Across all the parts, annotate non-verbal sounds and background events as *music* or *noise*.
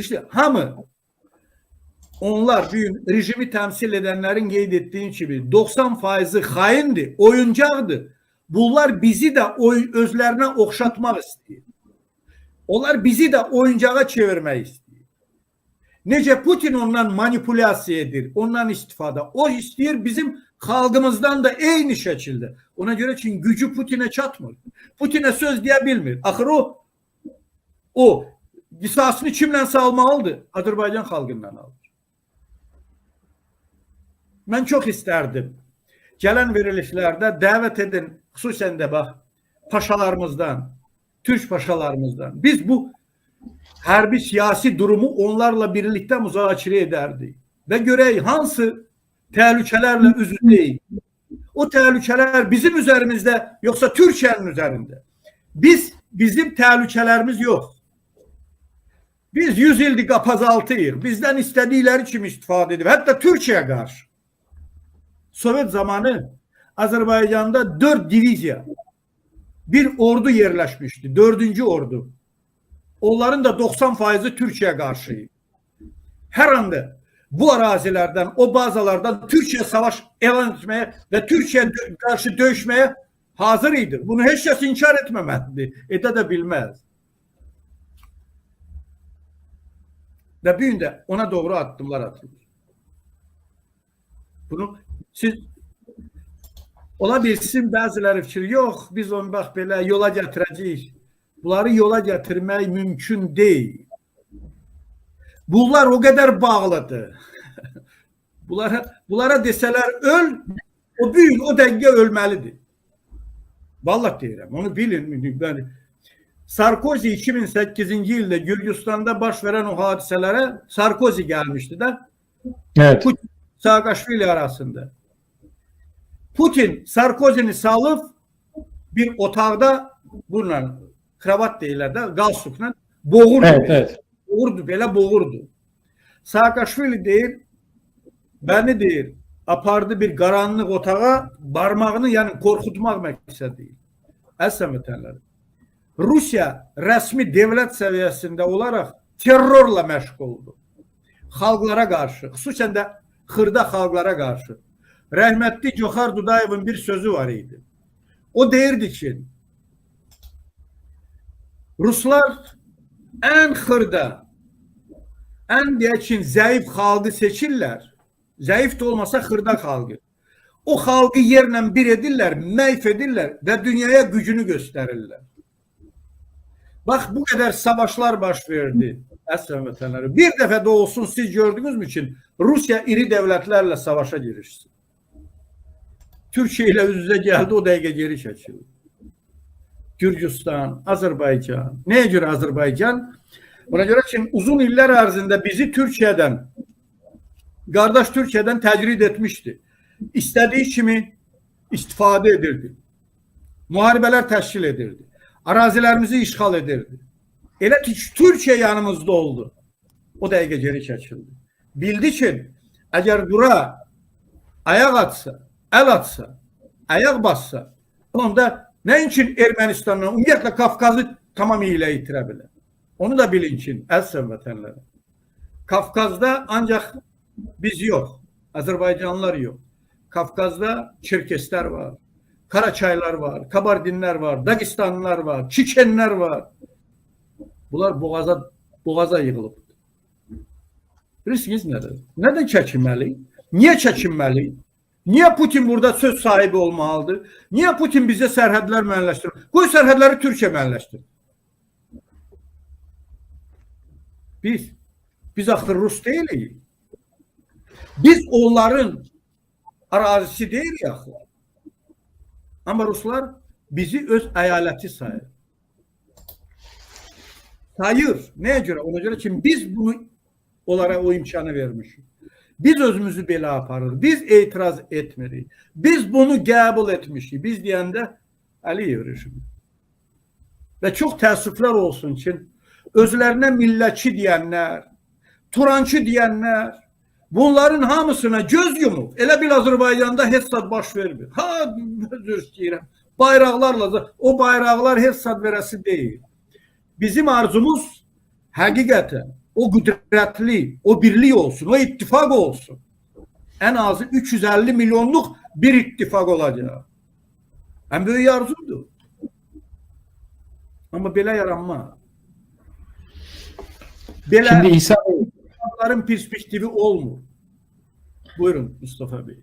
İşte hamı onlar bugün rejimi temsil edenlerin qeyd ettiğin gibi 90 faizi haindi, oyuncaqdı. Bunlar bizi de oy, özlerine okşatmak istiyor. Onlar bizi de oyuncağa çevirmek istiyor. Nece Putin ondan manipulyasiya edir, ondan istifada. O istiyor bizim halkımızdan da aynı şekilde. Ona göre çünkü gücü Putin'e çatmır. Putin'e söz diyebilmir. Ahır o o qisasını kimlə salmalıdır? Azərbaycan xalqından alır. Mən çox istərdim. Gələn verilişlərdə dəvət edin, xüsusən də bax paşalarımızdan, Türk paşalarımızdan. Biz bu hərbi siyasi durumu onlarla birlikte müzakere ederdik. Ve görək hansı təhlükələrlə üz-üzəyik. O təhlükələr bizim üzerimizde yoksa Türkiye'nin üzerinde. Biz bizim təhlükələrimiz yok. Biz 100 ildir qapazaltıyıq. Bizdən istədikləri kimi istifadə edib. Hətta Türkiyə qarşı. Sovet zamanı Azərbaycanda 4 diviziya bir ordu yerləşmişdi. 4-cü ordu. Onların da 90 faizi Türkiyə qarşı. Hər anda bu arazilərdən, o bazalardan Türkiyə savaş elan etməyə və Türkiyə dö- qarşı döyüşməyə hazır idi. Bunu heç kəs inkar etməməlidir. Edə də bilməz. Və bu gün də ona doğru addımlar atılır. Bunu siz ola bilsin bəziləri fikir, yox, biz onu bax belə yola gətirəcəyik. Bunları yola gətirmək mümkün deyil. Bunlar o qədər bağlıdır. *laughs* bunlara bunlara desələr öl, o bir gün o dəqiqə ölməlidir. Vallahi deyirəm, onu bilin. *laughs* Yəni Sarkozy 2008-ci ildə Gürcüstanda baş verən o hadisələrə Sarkozy gəlmişdi də. Evet. Putin Saakashvili arasında. Putin Sarkozy'ni salıp bir otaqda bununla kravat deyirlər də, galstukla boğurdu. Evet, evet. Boğurdu, belə boğurdu. Saakashvili deyir, beni deyir, apardı bir qaranlıq otağa, barmağını yəni qorxutmaq məqsədi. Əslən vətənləri. Rusiya rəsmi dövlət səviyyəsində olaraq terrorla məşğul oldu. Xalqlara qarşı, xüsusən də xırda xalqlara qarşı. Rəhmətli Coxar Dudayevin bir sözü var idi. O deyirdi ki, Ruslar ən xırda, ən deyək ki, zəif xalqı seçirlər. Zəif də olmasa xırda xalqı. O xalqı yerlə bir edirlər, məhv edirlər və dünyaya gücünü göstərirlər. Bax bu qədər savaşlar baş verdi əslən vətənləri. Bir dəfə də olsun siz gördünüz mü ki, Rusiya iri dövlətlərlə savaşa girişsin. Türkiyə ilə üz-üzə gəldi, o dəqiqə geri çəkildi. Gürcüstan, Azərbaycan. Nəyə görə Azərbaycan? Ona görə ki, uzun illər ərzində bizi Türkiyədən, qardaş Türkiyədən təcrid etmişdi. İstədiyi kimi istifadə edirdi. Müharibələr təşkil edirdi. Arazilərimizi işğal edirdi. Elə ki, Türkiyə yanımızda oldu. O dəqiqə geri çəkildi. Bildi ki, əgər bura ayaq atsa, əl atsa, ayaq bassa, onda nəinki Ermənistanla, ümumiyyətlə Qafqazı tamamilə itirə bilər. Onu da bilin ki, əzizən vətənləri. Kafkazda ancaq biz yox, Azərbaycanlılar yox. Kafkazda Çerkesler var, Karaçaylar var, Kabardinler var, Dagistanlılar var, Çiçenler var. Bunlar boğaza boğaza yığılıb. Bilirsiniz nədir? Nədən çəkinməli? Niyə çəkinməli? Niyə Putin burada söz sahibi olmalıdır? Niyə Putin bizə sərhədlər müəyyənləşdirir? Qoy sərhədləri Türkiyə müəyyənləşdirir. Biz biz axı Rus deyilik. Biz onların arazisi deyilik axı. Amma Ruslar bizi öz əyaləti sayır. Sayır. Nəyə görə? Ona görə ki biz bunu onlara o imkanı vermişik. Biz özümüzü belə aparırıq. Biz etiraz etmirik. Biz bunu qəbul etmişik. Biz deyəndə Əliyev rejimi. Və çox təəssüflər olsun ki, özlərinə millətçi deyənlər, Turançı deyənlər, bunların hamısına göz yumub. Elə bil Azərbaycanda heç baş vermir. Ha, özür istəyirəm. Bayraqlarla o bayraqlar heç sad verəsi deyil. Bizim arzumuz həqiqətən o kudretli, o birliği olsun, o ittifak olsun. En azı 350 milyonluk bir ittifak olacak. En büyük arzumdu. Ama belə yaranma. Belə Şimdi İsa insanların perspektifi olmur. Buyurun Mustafa Bey.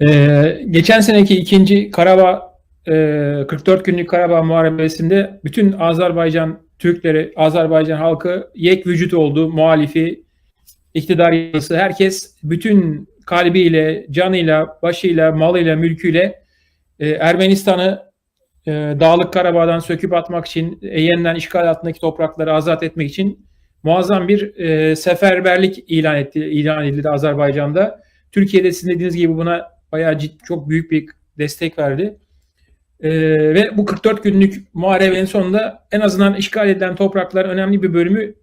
Ee, geçen seneki ikinci Karabağ e, 44 günlük Karabağ Muharebesi'nde bütün Azerbaycan Türkleri, Azerbaycan halkı yek vücut oldu. Muhalifi, iktidar yanlısı herkes bütün kalbiyle, canıyla, başıyla, malıyla, mülküyle e, Ermenistan'ı e, Dağlık Karabağ'dan söküp atmak için, e, yeniden işgal altındaki toprakları azat etmek için muazzam bir e, seferberlik ilan etti, ilan edildi Azerbaycan'da. Türkiye'de sizin dediğiniz gibi buna bayağı ciddi, çok büyük bir destek verdi. Ee, ve bu 44 günlük muharebenin sonunda en azından işgal edilen toprakların önemli bir bölümü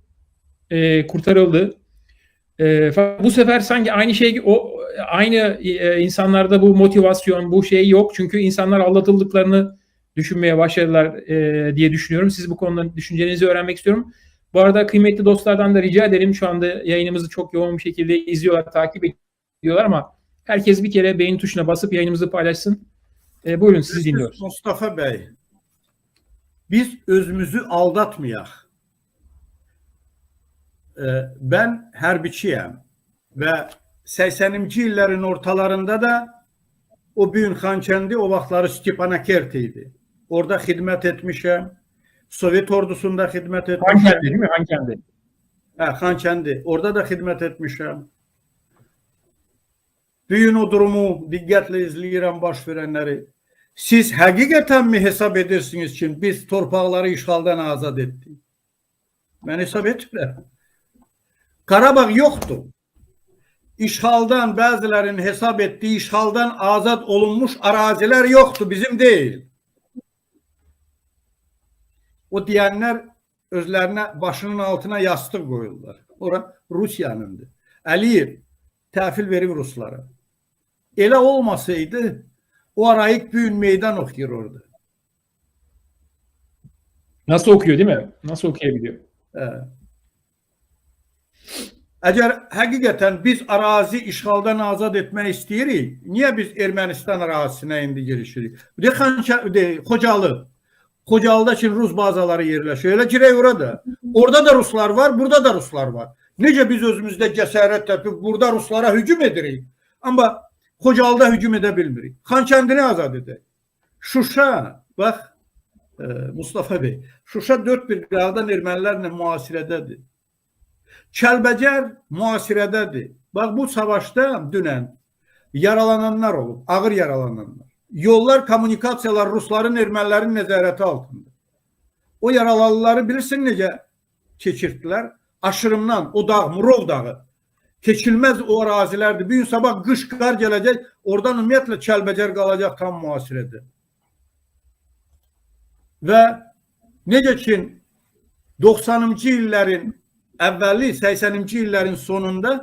e, kurtarıldı. E, bu sefer sanki aynı şey o aynı e, insanlarda bu motivasyon, bu şey yok. Çünkü insanlar aldatıldıklarını düşünmeye başladılar e, diye düşünüyorum. Siz bu konuda düşüncenizi öğrenmek istiyorum. Bu arada kıymetli dostlardan da rica edelim. Şu anda yayınımızı çok yoğun bir şekilde izliyorlar, takip ediyorlar ama herkes bir kere beğen tuşuna basıp yayınımızı paylaşsın. E, buyurun sizi dinliyoruz. Mustafa Bey, biz özümüzü aldatmayak. Ee, Ben hərbiçiyəm və 80-ci illərin ortalarında da o büyün Xankəndi o vaxtları Stepanakert idi. Orada xidmət etmişəm. Sovet ordusunda xidmət etmişəm. Hankendi değil mi? Hankendi. Hə, Xankəndi. Orada da xidmət etmişəm. Büyün o durumu diqqətlə izləyirəm baş verənləri. Siz həqiqətənmi hesab edirsiniz ki, biz torpaqları işğaldan azad etdik? Mən hesab etmirəm. Qarabağ yoxdur. İşğaldan bəzilərinin hesab etdiyi işğaldan azad olunmuş arazilər yoxdur, bizim deyil. O deyənlər özlərinə başının altına yastıq qoyurlar. Ora Rusiyanındır. Əliyev təhvil verib ruslara. Elə olmasaydı o arayıq büyün meydan oxuyur orada. Nasıl okuyor değil mi? Nasıl okuyabiliyor? Hə. Əgər həqiqətən biz arazi işğaldan azad etmək istəyirik, niyə biz Ermənistan ərazisinə indi girişirik? De Xankə de Xocalı. Xocalıda ki Rus bazaları yerləşir. Elə girək orada. Orada da ruslar var, burada da ruslar var. Necə biz özümüzdə cəsarət təpib burada ruslara hücum edirik? Amma Xocalıda hücum edə bilmirik. Xankəndini azad edək. Şuşa, bax e, Mustafa Bey, Şuşa dörd bir qağdan ermənilərlə müasirədədir. Kəlbəcər müasirədədir. Bax bu savaşda dünən yaralananlar olub, ağır yaralananlar. Yollar, kommunikasiyalar Rusların, ermənilərin nəzarəti altında. O yaralıları bilirsin necə keçirtdilər? Aşırımdan, o dağ, Murov dağı. Keçilməz o ərazilərdir. Bir gün sabah qış qar gələcək, oradan ümumiyyətlə Kəlbəcər qalacaq tam müasirədə. Və necə ki 90-cı illərin əvvəli 80-ci illərin sonunda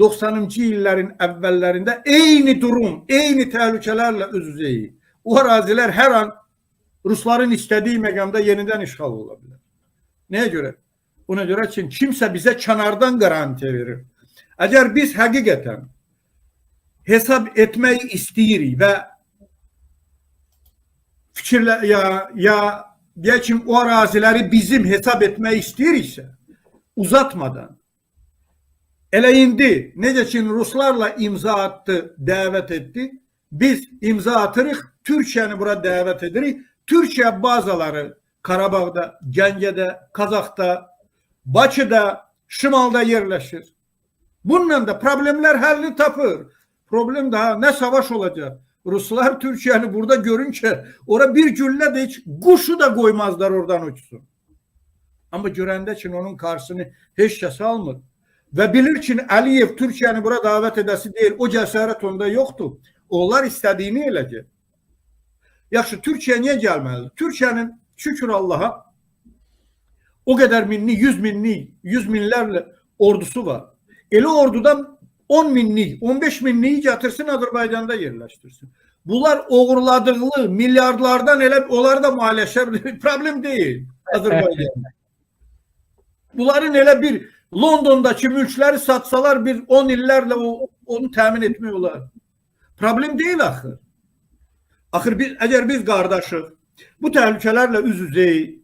90-cı illərin əvvəllərində eyni durum, eyni təhlükələrlə üz-üzəyik. O ərazilər hər an Rusların istədiyi məqamda yenidən işğal ola bilər. Nəyə görə? Ona görə ki, kimsə bizə kənardan qarantiya verir. Əgər biz həqiqətən hesab etmək istəyirik və fikirlə ya ya deyək o əraziləri bizim hesab etmək istəyiriksə, uzatmadan elə indi necə ki ruslarla imza attı, dəvət etdi. Biz imza atırıq, Türkiyəni bura dəvət edirik. Türkiyə bazaları Qarabağda, Gəncədə, Qazaxda, Bakıda, şimalda yerləşir. Bununla da problemlər həllini tapır. Problem daha nə savaş olacaq? Ruslar Türkiye'ni burada görünce ora bir gülle de hiç kuşu da koymazlar oradan uçsun. Ama görende için onun karşısını hiç kəs almır. Ve bilir ki Aliyev Türkiye'ni bura davet edesi değil. O cesaret onda yoktu. Onlar istediğini eləcək. Yaxşı, Türkiye niye gelmeli? Türkiye'nin şükür Allah'a o kadar minli, yüz minli, yüz minlerle ordusu var. Eli ordudan 10 minlik, 15 minliyi getirsin Azerbaycan'da yerleştirsin. Bunlar uğurladığı milyarlardan elə onlar da maliyyələşə *laughs* problem değil Azerbaycan'da. Bunların elə bir Londondakı mülkləri satsalar bir 10 illərlə o onu təmin etmək olar. Problem deyil axı. Axır biz əgər biz qardaşıq, bu təhlükələrlə üz-üzəyik,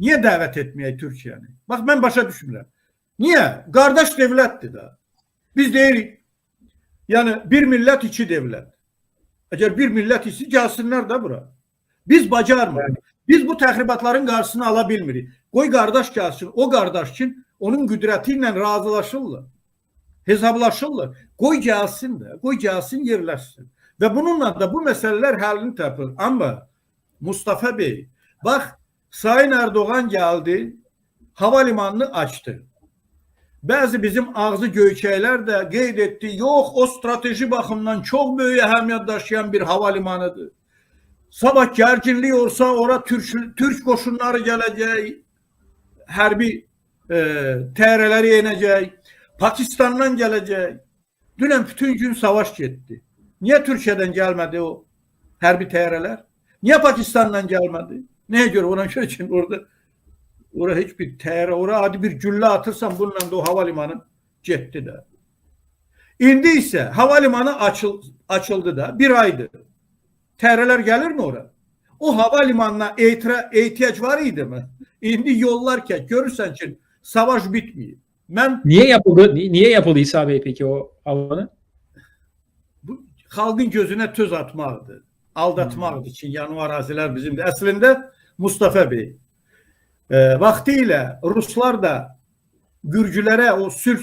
niyə dəvət etməyək Türkiyəni? Bax mən başa düşmürəm. Niyə? Qardaş dövlətdir də. Biz deyirik, yəni bir millət iki dövlət. Əgər bir millət isi gəlsinlər də bura. Biz bacarmırıq. Biz bu təxribatların qarşısını ala bilmirik. Qoy qardaş o qardaş üçün onun qüdrəti ilə razılaşırlar. Hesablaşırlar. Qoy gəlsin də, qoy gəlsin yerləşsin. Və bununla da bu məsələlər həllini tapır. Amma Mustafa Bey, bax Sayın Erdoğan gəldi, hava limanını açdı. Bəzi bizim ağzı göykəylər də qeyd etdi, yox, o strateji baxımdan çox böyük əhəmiyyət daşıyan bir hava limanıdır. Sabah gərginlik olsa ora Türk, Türk qoşunları gələcək, hərbi e, təyyarələri yenəcək, Pakistandan gələcək. Dünən bütün gün savaş getdi. Niyə Türkiyədən gəlmədi o hərbi təyyarələr? Niyə Pakistandan gəlmədi? Nəyə görə? Ona görə ki, orada ora heç bir təyyarə, ora adi bir güllə atırsan bununla da o hava limanı getdi də. İndi isə hava limanı açıl, açıldı da bir aydır. Təyyarələr gəlirmi ora? O hava limanına ehtira, ehtiyac var idi mi? İndi yollarken görürsen ki savaş bitmiyor. Ben Niye yapıldı? ni- Niye yapıldı İsa Bey peki o havanı? bu halkın gözüne töz atmaqdır. Aldatmaqdır için yani o arazilər bizimdir. Əslində Mustafa Bey e, vaxtilə Ruslar da Gürcülərə o sülh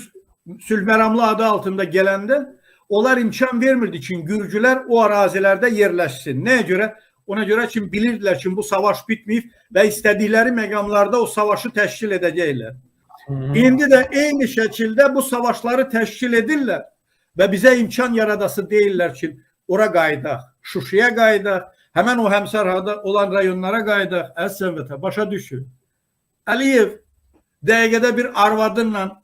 sülhməramlı adı altında gələndə onlar imkan vermirdi ki Gürcülər o arazilərdə yerləşsin. Nəyə görə? Ona görə ki bilirdilər ki bu savaş bitməyib və istədikləri məqamlarda o savaşı təşkil edəcəklər. İndi də eyni şəkildə bu savaşları təşkil edirlər və bizə imkan yaradası deyirlər ki, ora qayıdaq, Şuşaya qayıdaq, həmən o həmsərhada olan rayonlara qayıdaq. Əslən və başa düşün. Əliyev dəqiqədə bir arvadınla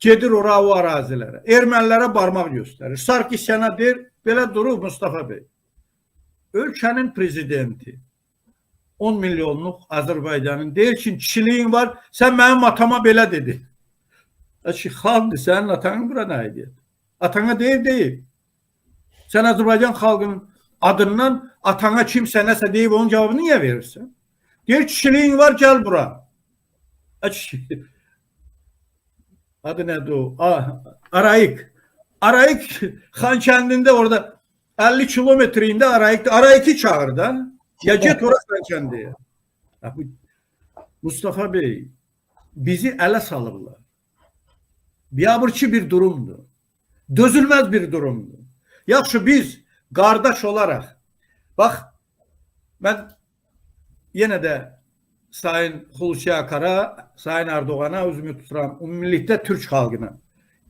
gedir ora o arazilərə. Ermənilərə barmaq göstərir. Sarkisyan'a deyir, belə durur Mustafa Bey. Ölkənin prezidenti 10 milyonluq Azərbaycanın deyir ki, kişiliyin var, sən mənim atama belə dedi. Ki, xalqdır, sənin atanın bura nə edir? Atana deyir, deyir. Sən Azərbaycan xalqının adından atana kimsə nəsə deyib onun cavabını niyə verirsən? Deyir, kişiliyin var, gəl bura. Ki, *laughs* adı nədir o? Ah, Arayik. Arayik *laughs* Xan kəndində orada 50 kilometrində Arayik'də. Arayik'i çağır da. Ya get ora Xan kəndiyə. Ya bu Mustafa Bey bizi ələ salıblar. Biabırçı bir durumdur. Dözülməz bir durumdur. Yaxşı biz qardaş olaraq bax mən yenə də Sayın Xulusi Akara, Sayın Erdoğan'a özümü tuturam. Ümumilikdə Türk xalqına.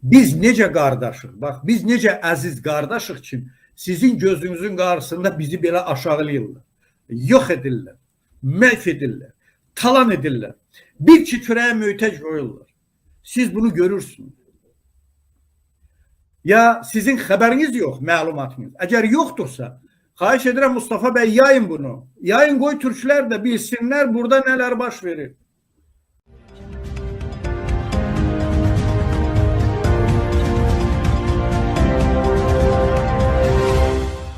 Biz necə qardaşıq? Bax, biz necə əziz qardaşıq ki, sizin gözünüzün qarşısında bizi belə aşağılayırlar. Yox edirlər, məhv edirlər, talan edirlər. Bir ki kürəyə möhtəc qoyurlar. Siz bunu görürsünüz. Ya sizin xəbəriniz yox, məlumatınız. Əgər yoxdursa, xahiş edirəm Mustafa bəy yayın bunu. Yayın qoy türklər də bilsinlər burada nələr baş verir.